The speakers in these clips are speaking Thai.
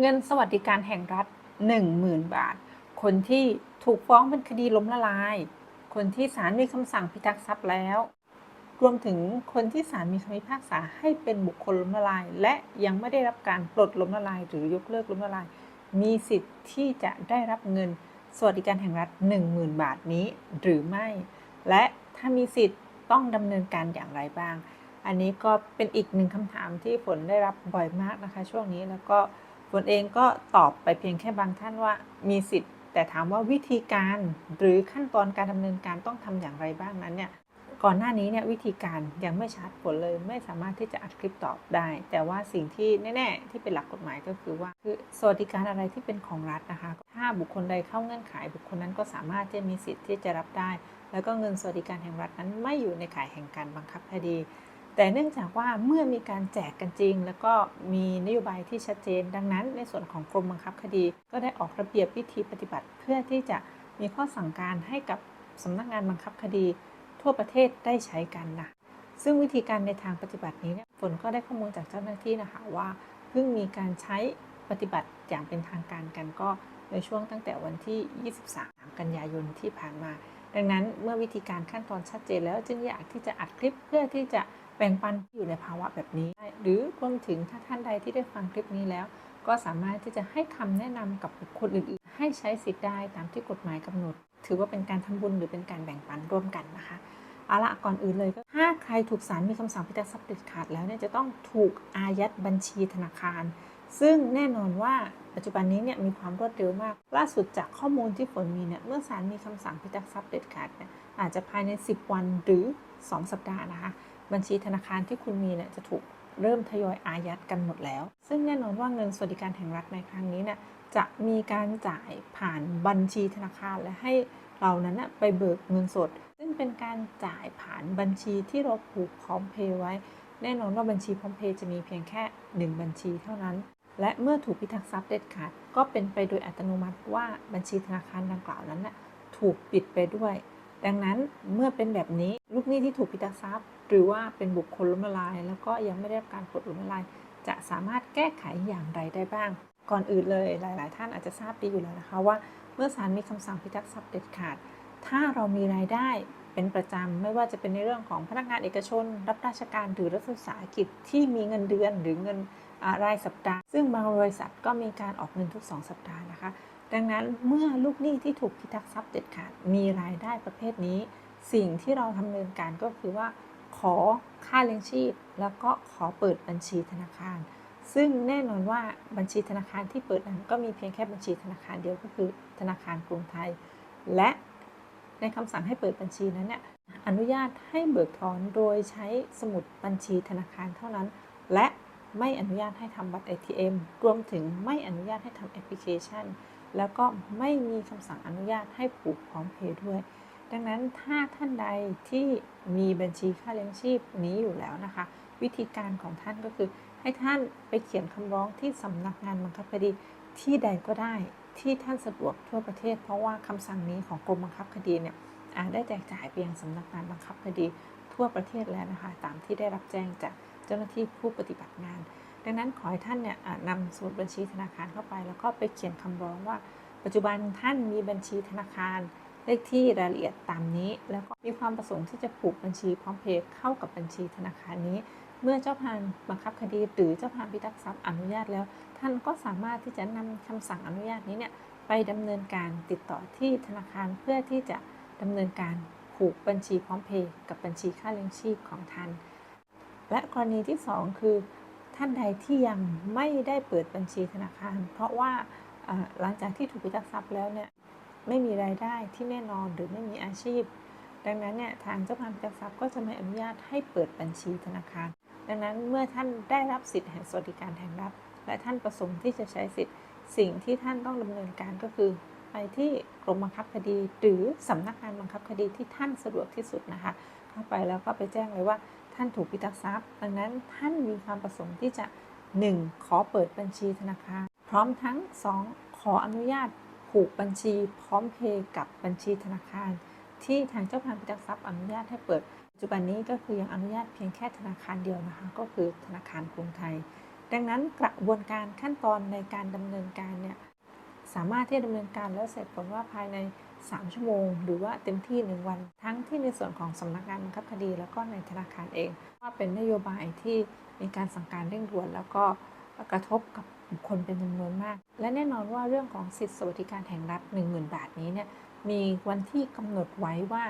เงินสวัสดิการแห่งรัฐ 10,000 บาท คนที่ถูกฟ้องเป็นคดีล้มละลาย คนที่ศาลมีคำสั่งพิทักษ์ทรัพย์แล้ว รวมถึงคนที่ศาลมีคำพิพากษาให้เป็นบุคคลล้มละลาย และยังไม่ได้รับการปลดล้มละลาย หรือยกเลิกล้มละลาย มีสิทธิ์ที่จะได้รับเงินสวัสดิการแห่งรัฐ 10,000 บาทนี้หรือไม่ และถ้ามีสิทธิ์ต้องดำเนินการอย่างไรบ้าง อันนี้ก็เป็นอีกหนึ่งคำถามที่ฝนได้รับบ่อยมากนะคะ ช่วงนี้แล้วก็ ฝนเองก็ตอบไปเพียงแค่บางท่านว่ามีสิทธิ์ แต่ถามว่าวิธีการหรือขั้นตอนการดำเนินการต้องทำอย่างไรบ้างนั้นเนี่ยก่อนหน้านี้เนี่ยวิธีการยังไม่ชัดฝนเลยไม่สามารถที่จะอัดคลิปตอบได้ แต่ว่าสิ่งที่แน่ ๆ ที่เป็นหลักกฎหมายก็คือว่าคือสวัสดิการอะไรที่เป็นของรัฐนะคะ ถ้าบุคคลใดเข้าเงื่อนไข บุคคลนั้นก็สามารถที่จะมีสิทธิ์ที่จะรับได้ แล้วก็เงินสวัสดิการแห่งรัฐนั้นไม่อยู่ในข่ายแห่งการบังคับคดี แต่เนื่องจากว่าเมื่อมีการแจกกันจริง แล้วก็มีนโยบายที่ชัดเจน ดังนั้น ในส่วนของกรมบังคับคดี ก็ได้ออกระเบียบวิธีปฏิบัติ เพื่อที่จะมีข้อสั่งการให้กับสำนักงานบังคับคดี ทั่วประเทศได้ใช้กันนะซึ่งวิธีการในทางปฏิบัตินี้เนี่ยฝนก็ได้ข้อมูลจากเจ้าหน้าที่นะคะว่าเพิ่งมีการใช้ปฏิบัติอย่างเป็นทางการกันก็ในช่วงตั้งแต่วันที่ 23 กันยายนที่ผ่านมา ดังนั้นเมื่อวิธีการขั้นตอนชัดเจนแล้วจึงอยากที่จะอัดคลิปเพื่อที่จะ บ่งปันอยู่ในภาวะแบบนี้ หรือรวมถึงถ้าท่านใดที่ได้ฟังคลิปนี้แล้ว ก็สามารถที่จะให้คำแนะนำกับบุคคลอื่น ๆ ให้ใช้สิทธิ์ได้ตามที่กฎหมายกำหนด ถือว่าเป็นการทำบุญหรือเป็นการแบ่งปันร่วมกันนะคะเอาละก่อนอื่นเลยก็ถ้าใครถูกศาลมีคำสั่งพิทักษ์ทรัพย์เด็ดขาดแล้วเนี่ยจะต้องถูกอายัดบัญชีธนาคาร ซึ่งแน่นอนว่าปัจจุบันนี้เนี่ยมีความรวดเร็วมาก ล่าสุดจากข้อมูลที่ฝนมีเนี่ยเมื่อศาลมีคำสั่งพิทักษ์ทรัพย์เด็ดขาดเนี่ยอาจจะภายใน 10 วันหรือ 2 สัปดาห์นะคะ บัญชีธนาคารที่คุณมีเนี่ยจะถูกเริ่มทยอยอายัดกันหมดแล้ว ซึ่งแน่นอนว่าเงินสวัสดิการแห่งรัฐในครั้งนี้เนี่ยจะมีการจ่ายผ่านบัญชีธนาคารและให้เรานั้นนะไปเบิกเงินสด ซึ่งเป็นการจ่ายผ่านบัญชีที่เราผูกพร้อมเพย์ไว้ แน่นอนว่าบัญชีพร้อมเพย์จะมีเพียงแค่ 1 บัญชีเท่านั้น และเมื่อถูกพิทักษ์ทรัพย์เด็ดขาดก็เป็นไปโดยอัตโนมัติว่าบัญชีธนาคารดังกล่าวนั้นนะถูกปิดไปด้วย ดังนั้นเมื่อเป็นแบบนี้ลูกหนี้ที่ถูกพิทักษ์ทรัพย์ หรือว่าเป็นบุคคลล้มละลาย แล้วก็ยังไม่ได้รับการปลดล้มละลาย จะสามารถแก้ไขอย่างไรได้บ้าง ก่อนอื่นเลยหลาย ๆ ท่านอาจจะทราบดีอยู่แล้วนะคะว่า เมื่อศาลมีคำสั่งพิทักษ์ทรัพย์เด็ดขาด ถ้าเรามีรายได้เป็นประจำไม่ว่าจะเป็นในเรื่องของพนักงานเอกชน รับราชการหรือรัฐวิสาหกิจที่มีเงินเดือนหรือเงินรายสัปดาห์ ซึ่งบางบริษัทก็มีการออกเงินทุก 2 สัปดาห์นะคะ ดังนั้นเมื่อลูกหนี้ที่ถูกพิทักษ์ทรัพย์เด็ดขาดมีรายได้ประเภทนี้ สิ่งที่เราทำเนินการก็คือว่า ขอค่าเลี้ยงชีพ แล้วก็ขอเปิดบัญชีธนาคาร ซึ่งแน่นอนว่าบัญชีธนาคารที่เปิดนั้นก็มีเพียงแค่บัญชีธนาคารเดียวก็คือธนาคารกรุงไทย และในคำสั่งให้เปิดบัญชีนั้นเนี่ยอนุญาตให้เบิกถอนโดยใช้สมุดบัญชีธนาคารเท่านั้น และไม่อนุญาตให้ทำบัตร ATM รวมถึงไม่อนุญาตให้ทำแอปพลิเคชัน แล้วก็ไม่มีคำสั่งอนุญาตให้ผูกพร้อมเพย์ด้วย ดังนั้นถ้าท่านใดที่มีบัญชีค่าเลี้ยงชีพนี้อยู่แล้วนะคะ วิธีการของท่านก็คือ ให้ท่านไปเขียนคำร้องที่สำนักงานบังคับคดีที่ใดก็ได้ที่ท่านสะดวกทั่วประเทศ เพราะว่าคำสั่งนี้ของกรมบังคับคดีเนี่ยได้แจกจ่ายไปยังสำนักงานบังคับคดีทั่วประเทศแล้วนะคะ ตามที่ได้รับแจ้งจากเจ้าหน้าที่ผู้ปฏิบัติงาน ดังนั้นขอให้ท่านเนี่ยนำสมุดบัญชีธนาคารเข้าไป แล้วก็ไปเขียนคำร้องว่า ปัจจุบันท่านมีบัญชีธนาคาร เลขที่รายละเอียดตามนี้ แล้วก็มีความประสงค์ที่จะผูกบัญชีพร้อมเพย์เข้ากับบัญชีธนาคารนี้ เมื่อเจ้าพานบังคับคดี หรือเจ้าพานพิทักษ์ทรัพย์อนุญาตแล้ว ท่านก็สามารถที่จะนำคำสั่งอนุญาตนี้เนี่ยไปดำเนินการติดต่อที่ธนาคารเพื่อที่จะดำเนินการผูกบัญชีพร้อมเพย์กับบัญชีค่าเลี้ยงชีพของท่าน และกรณีที่ 2 คือ ท่านใดที่ยังไม่ได้เปิดบัญชีธนาคาร เพราะว่าหลังจากที่ถูกพิทักษ์ทรัพย์แล้วเนี่ย ไม่มีรายได้ที่แน่นอนหรือไม่มีอาชีพ ดังนั้นเนี่ยทางเจ้าพานพิทักษ์ทรัพย์ก็จะไม่อนุญาตให้เปิดบัญชีธนาคาร ดังนั้นเมื่อท่านได้รับสิทธิแห่งสวัสดิการแห่งรัฐ และท่านประสงค์ที่จะใช้สิทธิ์ สิ่งที่ท่านต้องดำเนินการก็คือ ไปที่กรมบังคับคดี หรือสำนักงานบังคับคดีที่ท่านสะดวกที่สุดนะคะ เข้าไปแล้วก็ไปแจ้งเลยว่าท่านถูกพิทักษ์ทรัพย์ ดังนั้นท่านมีความประสงค์ที่จะ 1. ขอเปิดบัญชีธนาคาร พร้อมทั้ง 2. ขออนุญาต ผูกบัญชีพร้อมเพย์กับบัญชีธนาคาร ที่ทางเจ้าพนักพิทักษ์ทรัพย์อนุญาตให้เปิดปัจจุบันนี้ก็คือยังอนุญาตเพียงแค่ธนาคารเดียวนะคะ ก็คือธนาคารกรุงไทย ดังนั้นกระบวนการขั้นตอนในการดำเนินการเนี่ยสามารถที่จะดำเนินการแล้วเสร็จผลว่าภายใน 3 ชั่วโมง หรือว่าเต็มที่ 1 วัน ทั้งที่ในส่วนของสำนักงานบังคับคดี แล้วก็ในธนาคารเอง ว่าเป็นนโยบายที่มีการสั่งการเร่งด่วน แล้วก็กระทบกับ บุคคลเป็นจำนวนมาก และแน่นอนว่าเรื่องของสิทธิสวัสดิการแห่งรัฐ 10,000 บาทนี้เนี่ยมีวันที่กำหนดไว้ว่า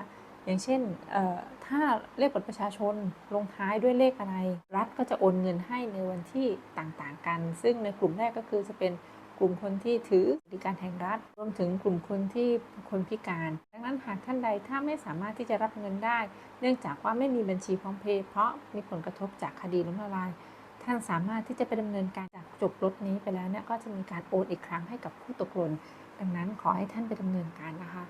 อย่างเช่นถ้าเลขบัตรประชาชนลงท้ายด้วยเลขอะไร รัฐก็จะโอนเงินให้ในวันที่ต่างๆกัน ซึ่งในกลุ่มแรกก็คือจะเป็นกลุ่มคนที่ถือสวัสดิการแห่งรัฐ รวมถึงกลุ่มคนที่คนพิการ ดังนั้นหากท่านใดถ้าไม่สามารถที่จะรับเงินได้ เนื่องจากว่าไม่มีบัญชีพร้อมเพย์เพราะมีผลกระทบจากคดีล้มละลาย ท่านสามารถที่จะไปดำเนินการจากจบรถนี้ไปแล้วเนี่ยก็จะมีการโอนอีกครั้งให้กับผู้ตกหล่นดังนั้นขอให้ท่านไปดำเนินการนะคะ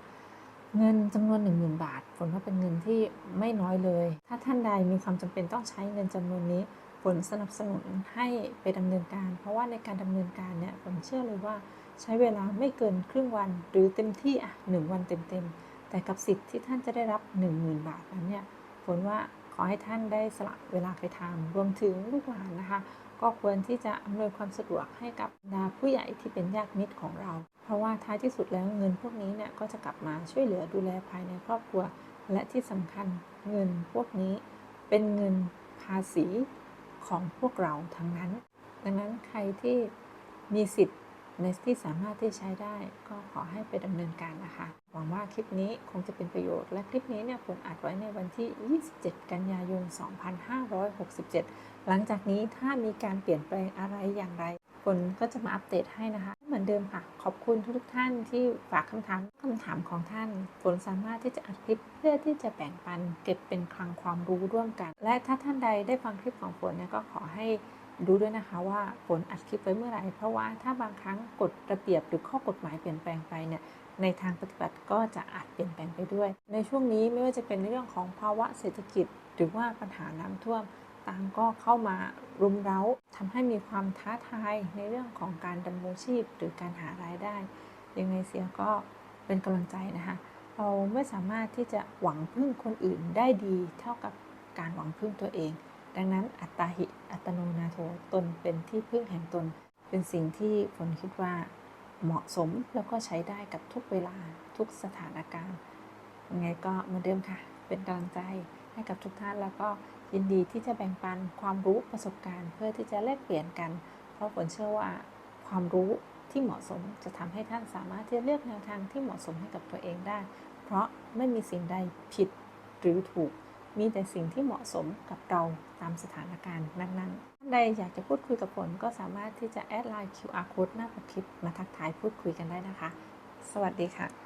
เงินจำนวน 1 0,000 บาทฝนว่าเป็นเงินที่ไม่น้อยเลย ถ้าท่านใดมีความจำเป็นต้องใช้เงินจำนวนนี้ฝนสนับสนุนให้ไปดำเนินการ เพราะว่าในการดำเนินการเนี่ยฝนเชื่อเลยว่าใช้เวลาไม่เกินครึ่งวันหรือเต็มที่อะหนึ่งวันเต็มๆแต่กับสิทธิ์ที่ท่านจะได้รับ 10,000 บาทนั้นเนี่ยฝนว่า ขอให้ท่านได้สละเวลาไปทำรวมถึงลูกหลานนะคะ ก็ควรที่จะอำนวยความสะดวกให้กับดาผู้ใหญ่ที่เป็นญาติมิตรของเรา เพราะว่าท้ายที่สุดแล้วเงินพวกนี้เนี่ยก็จะกลับมาช่วยเหลือดูแลภายในครอบครัว และที่สำคัญเงินพวกนี้เป็นเงินภาษีของพวกเราทั้งนั้น ดังนั้นใครที่มีสิทธิ์ ในที่สามารถที่ใช้ได้ก็ขอให้ไปดำเนินการนะคะ หวังว่าคลิปนี้คงจะเป็นประโยชน์ และคลิปนี้เนี่ยผลอัดไว้ในวันที่ 27 กันยายน 2567 หลังจากนี้ถ้ามีการเปลี่ยนแปลงอะไรอย่างไรฝนก็จะมาอัปเดตให้นะคะ เหมือนเดิมค่ะ ขอบคุณทุกท่านที่ฝากคำถามคำถามของท่านฝนสามารถที่จะอัดคลิปเพื่อที่จะแบ่งปัน เก็บเป็นคลังความรู้ร่วมกัน และถ้าท่านใดได้ฟังคลิปของฝนเนี่ยก็ขอให้ ดูด้วยนะคะว่าฝนอัดคลิปไว้เมื่อไหร่ เพราะว่าถ้าบางครั้งกฎระเบียบหรือข้อกฎหมายเปลี่ยนแปลงไปเนี่ยในทางปฏิบัติก็จะอาจเปลี่ยนแปลงไปด้วย ในช่วงนี้ไม่ว่าจะเป็นเรื่องของภาวะเศรษฐกิจ หรือว่าปัญหาน้ำท่วมต่างก็เข้ามารุมเร้าทำให้มีความท้าทายในเรื่องของการดำรงชีพ หรือการหารายได้ ยังไงเสียก็เป็นกำลังใจนะคะเราไม่สามารถที่จะหวังพึ่งคนอื่นได้ดีเท่ากับการหวังพึ่งตัวเอง ดังนั้นอัตตาหิอัตโนนาโถตนเป็นที่พึ่งแห่งตน เป็นสิ่งที่ฝนคิดว่าเหมาะสมแล้วก็ใช้ได้กับทุกเวลาทุกสถานการณ์ยังไงก็เหมือนเดิมค่ะ เป็นกำลังใจให้กับทุกท่านแล้วก็ยินดีที่จะแบ่งปันความรู้ประสบการณ์ เพื่อที่จะแลกเปลี่ยนกัน เพราะฝนเชื่อว่าความรู้ที่เหมาะสมจะทำให้ท่านสามารถที่จะเลือกแนวทางที่เหมาะสมให้กับตัวเองได้ เพราะไม่มีสิ่งใดผิดหรือถูก มีแต่สิ่งที่เหมาะสมกับเราตามสถานการณ์นั้นๆท่านใดอยากจะพูดคุยกับฝนก็สามารถที่จะแอดไลน์ QR code หน้าปกคลิปมาทักทายพูดคุยกันได้นะคะ สวัสดีค่ะ